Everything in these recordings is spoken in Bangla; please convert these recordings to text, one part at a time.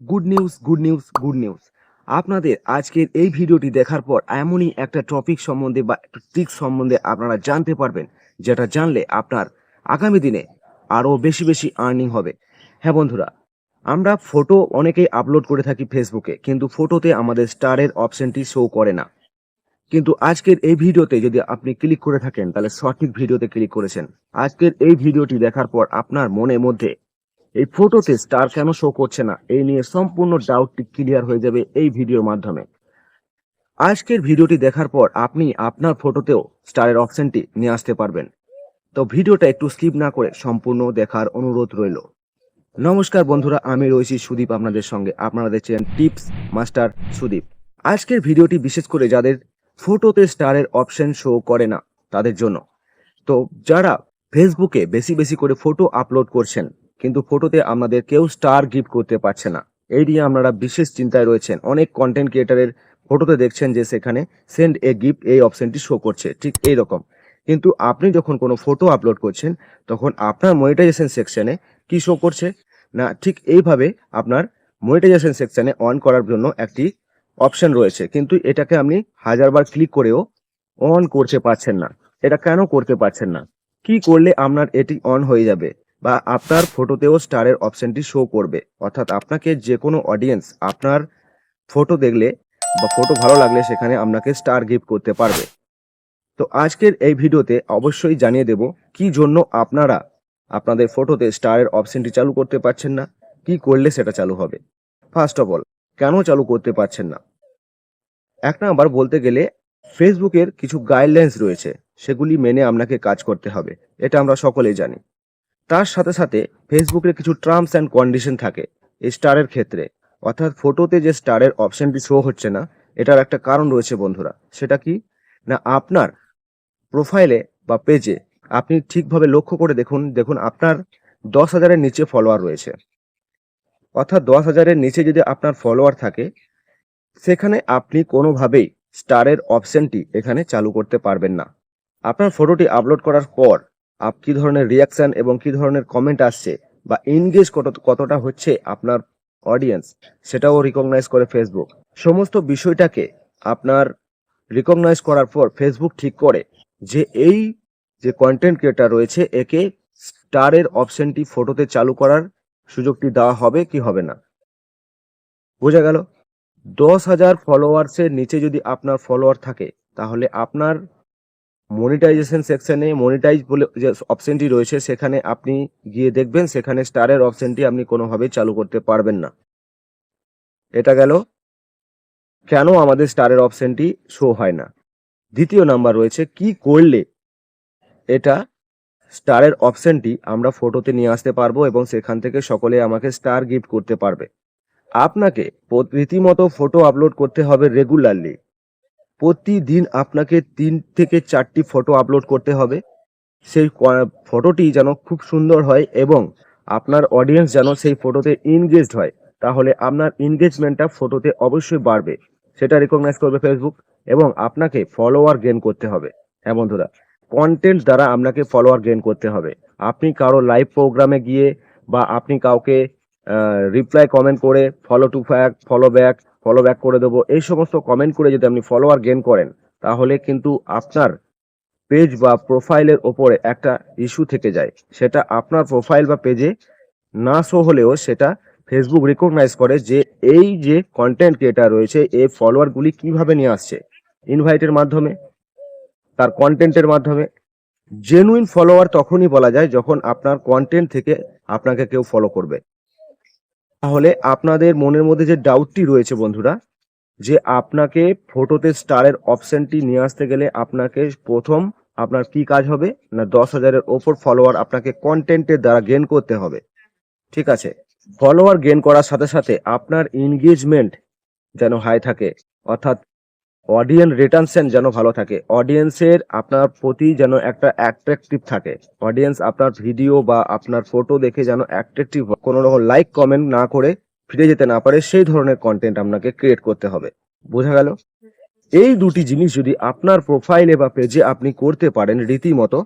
Good news good news good news আপনাদের আজকের এই ভিডিওটি দেখার পর এমনই একটা টপিক সম্বন্ধে বা একটা ট্রিক সম্বন্ধে আপনারা জানতে পারবেন, যেটা জানলে আপনার আগামী দিনে আরও বেশি বেশি আর্নিং হবে। হ্যাঁ বন্ধুরা, আমরা ফটো অনেকেই আপলোড করে থাকি ফেসবুকে কিন্তু ফটোতে আমাদের স্টারের অপশনটি শো করে না। কিন্তু আজকের এই ভিডিওতে যদি আপনি ক্লিক করে থাকেন, তাহলে সঠিক ভিডিওতে ক্লিক করেছেন। আজকের এই ভিডিওটি দেখার পর আপনার মনের মধ্যে এই ফটোতে স্টার কেন শো করছে না, এই নিয়ে সম্পূর্ণ ডাউটটি ক্লিয়ার হয়ে যাবে এই ভিডিওর মাধ্যমে। আজকের ভিডিওটি দেখার পর আপনি আপনার ফটোতেও স্টারের অপশনটি নিয়ে আসতে পারবেন। তো ভিডিওটা একটু স্কিপ না করে সম্পূর্ণ দেখার অনুরোধ রইল। নমস্কার বন্ধুরা, আমি রয়েছি সুদীপ আপনাদের সঙ্গে, আপনারা দেখছেন টিপস মাস্টার সুদীপ। আজকের ভিডিওটি বিশেষ করে যাদের ফটোতে স্টারের অপশন শো করে না, তাদের জন্য। তো যারা ফেসবুকে বেশি বেশি করে ফটো আপলোড করছেন কিন্তু ফটোতে আমাদের কেউ স্টার গিফট করতে পারছে না। এই নিয়ে আপনারা বিশেষ চিন্তায় রয়েছেন। অনেক কন্টেন্ট ক্রিয়েটারের ফটোতে দেখছেন যে সেখানে সেন্ড এ গিফট এই অপশনটি শো করছে। ঠিক এই রকম। কিন্তু আপনি যখন কোনো ফটো আপলোড করছেন, তখন আপনার মনিটাইজেশন সেকশনে কি শো করছে? না, ঠিক এইভাবে আপনার মনিটাইজেশন সেকশনে অন করার জন্য একটি অপশন রয়েছে। কিন্তু এটাকে আপনি হাজারবার ক্লিক করেও অন করতে পারছেন না। এটা কেন করতে পারছেন না? কি করলে আপনার এটি অন হয়ে যাবে? বা আপনার ফটোতেও স্টারের অপশনটি শো করবে। অর্থাৎ আপনাকে যে কোনো অডিয়েন্স আপনার ফটো দেখলে বা ফটো ভালো লাগলে সেখানে আপনাকে স্টার গিফট করতে পারবে। তো আজকের এই ভিডিওতে অবশ্যই জানিয়ে দেব, কি জন্য আপনারা আপনাদের ফটোতে স্টারের অপশনটি চালু করতে পারছেন না? কি করলে সেটা চালু হবে? ফার্স্ট অফ অল কেন চালু করতে পারছেন না? এক নাম্বার বলতে গেলে ফেসবুকের কিছু গাইডলাইন্স রয়েছে। সেগুলি মেনে আপনাকে কাজ করতে হবে। এটা আমরা সকলেই জানি। তার সাথে সাথে ফেসবুকের কিছু টার্মস অ্যান্ড কন্ডিশন থাকে এই স্টারের ক্ষেত্রে। অর্থাৎ ফটোতে যে স্টারের অপশনটি শো হচ্ছে না, এটার একটা কারণ রয়েছে বন্ধুরা। সেটা কি? না, আপনার প্রোফাইলে বা পেজে আপনি ঠিকভাবে লক্ষ্য করে দেখুন দেখুন আপনার দশ হাজারের নিচে ফলোয়ার রয়েছে। অর্থাৎ দশ হাজারের নিচে যদি আপনার ফলোয়ার থাকে, সেখানে আপনি কোনোভাবেই স্টারের অপশনটি এখানে চালু করতে পারবেন না। আপনার ফটোটি আপলোড করার পর আপ কি ধরনের রিয়াকশন এবং কি ধরনের কমেন্ট আসছে বা এনগেজ কত, কতটা হচ্ছে আপনার অডিয়েন্স সেটাও রিকগনাইজ করে ফেসবুক সমস্ত বিষয়টাকে আপনার রিকগনাইজ করার পর ফেসবুক ঠিক করে যে এই যে কন্টেন্ট ক্রিয়েটার রয়েছে, একে স্টারের অপশনটি ফটোতে চালু করার সুযোগটি দেওয়া হবে কি হবে না? বোঝা গেল? দশ হাজার ফলোয়ার্সের নিচে যদি আপনার ফলোয়ার থাকে, তাহলে আপনার মনিটাইজেশন সেকশনে মনিটাইজ বলে যে অপশনটি রয়েছে, সেখানে আপনি গিয়ে দেখবেন, সেখানে স্টারের অপশনটি আপনি কোনোভাবেই চালু করতে পারবেন না। এটা গেল। কেন আমাদের স্টারের অপশনটি শো হয় না? দ্বিতীয় নাম্বার রয়েছে, কি করলে এটা স্টারের অপশনটি আমরা ফটোতে নিয়ে আসতে পারব এবং সেখান থেকে সকলে আমাকে স্টার গিফট করতে পারবে? আপনাকে রীতিমতো ফটো আপলোড করতে হবে রেগুলারলি প্রতিদিন আপনাকে তিন থেকে চারটি ফটো আপলোড করতে হবে। সেই ফটোটি যেন খুব সুন্দর হয় এবং আপনার অডিয়েন্স যেন সেই ফটোতে ইনগেজড হয়, তাহলে আপনার এনগেজমেন্টটা ফটোতে অবশ্যই বাড়বে। সেটা রেকগনাইজ করবে ফেসবুক এবং আপনাকে ফলোয়ার গেন করতে হবে। হ্যাঁ বন্ধুরা কন্টেন্ট দ্বারা আপনাকে ফলোয়ার গেন করতে হবে। আপনি কারও লাইভ প্রোগ্রামে গিয়ে বা আপনি কাউকে রিপ্লাই কমেন্ট করে follow to back follow back follow back করে দেবো। এই সমস্ত কমেন্ট করে যদি আপনি ফলোয়ার গেন করেন, তাহলে কিন্তু আপনার পেজ বা প্রোফাইলের ওপরে একটা ইস্যু থেকে যায়। সেটা আপনার প্রোফাইল বা পেজে না শো হলেও সেটা ফেসবুক রিকগনাইজ করে যে এই যে কন্টেন্ট ক্রিয়েটার রয়েছে, এই ফলোয়ারগুলি কীভাবে নিয়ে আসছে। ইনভাইটের মাধ্যমে, তার কন্টেন্টের মাধ্যমে। জেনুইন ফলোয়ার তখনই বলা যায় যখন আপনার কন্টেন্ট থেকে আপনাকে কেউ ফলো করবে। তাহলে আপনাদের মনের মধ্যে যে ডাউটটি রয়েছে বন্ধুরা, যে আপনাকে ফটোতে স্টারের অপশানটি নিয়ে আসতে গেলে আপনাকে প্রথম আপনার কি কাজ হবে? না, দশ হাজারের ওপর ফলোয়ার আপনাকে কন্টেন্টের দ্বারা গেন করতে হবে। ঠিক আছে? ফলোয়ার গেন করার সাথে সাথে আপনার এনগেজমেন্ট যেন হাই থাকে, অর্থাৎ অডিয়েন্স রিটার্নশন যেন ভালো থাকে। অডিয়েন্সের আপনার প্রতি যেন একটা অ্যাট্রাকটিভ থাকে। অডিয়েন্স আপনার ভিডিও বা আপনার ফটো দেখে যেন অ্যাট্রাকটিভ কোনো রকম লাইক কমেন্ট না করে ফিরে যেতে না পারে, সেই ধরনের কন্টেন্ট আপনাকে ক্রিয়েট করতে হবে। বোঝা গেল? এই দুটি জিনিস যদি আপনার প্রোফাইলে বা পেজে আপনি করতে পারেন রীতিমতো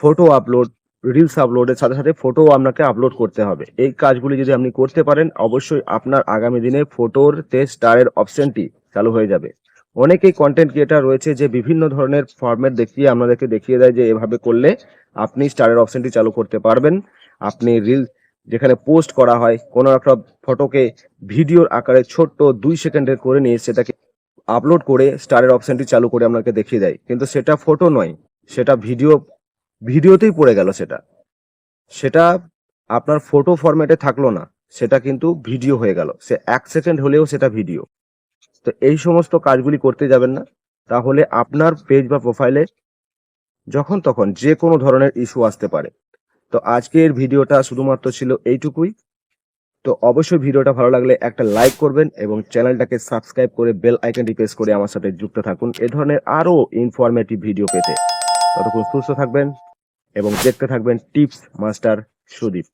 ফটো আপলোড রিলস আপলোডের সাথে সাথে ফটো আপনাকে আপলোড করতে হবে। এই কাজগুলি যদি আপনি করতে পারেন, অবশ্যই আপনার আগামী দিনে ফটোর তে স্টারের অপশনটি চালু হয়ে যাবে। অনেকেই কন্টেন্ট ক্রিয়েটার রয়েছে যে বিভিন্ন ধরনের ফরম্যাট দেখিয়ে আপনাদেরকে দেখিয়ে দেয় যে এভাবে করলে আপনি স্টারের অপশনটি চালু করতে পারবেন। আপনি রিল যেখানে পোস্ট করা হয়, কোনো একটা ফটোকে ভিডিওর আকারে ছোট্ট দুই সেকেন্ডের করে নিয়ে সেটাকে আপলোড করে স্টারের অপশনটি চালু করে আপনাকে দেখিয়ে দেয়। কিন্তু সেটা ফটো নয়, সেটা ভিডিও ভিডিওতেই পড়ে গেল সেটা। সেটা আপনার ফটো ফরম্যাটে থাকল না, সেটা কিন্তু ভিডিও হয়ে গেল। সে এক সেকেন্ড হলেও সেটা ভিডিও তো এই সমস্ত কাজগুলি করতে যাবেন না। তাহলে আপনার পেজ বা প্রোফাইলে যখন তখন যে কোনো ধরনের ইস্যু আসতে পারে। তো আজকের ভিডিওটা শুধুমাত্র ছিল এইটুকুই। তো অবশ্যই ভিডিওটা ভালো লাগলে একটা লাইক করবেন এবং চ্যানেলটাকে সাবস্ক্রাইব করে বেল আইকনটি প্রেস করে আমার সাথে যুক্ত থাকুন এ ধরনের আরও ইনফরমেটিভ ভিডিও পেতে। ততক্ষণ সুস্থ থাকবেন এবং দেখতে থাকবেন টিপস মাস্টার সুদীপ।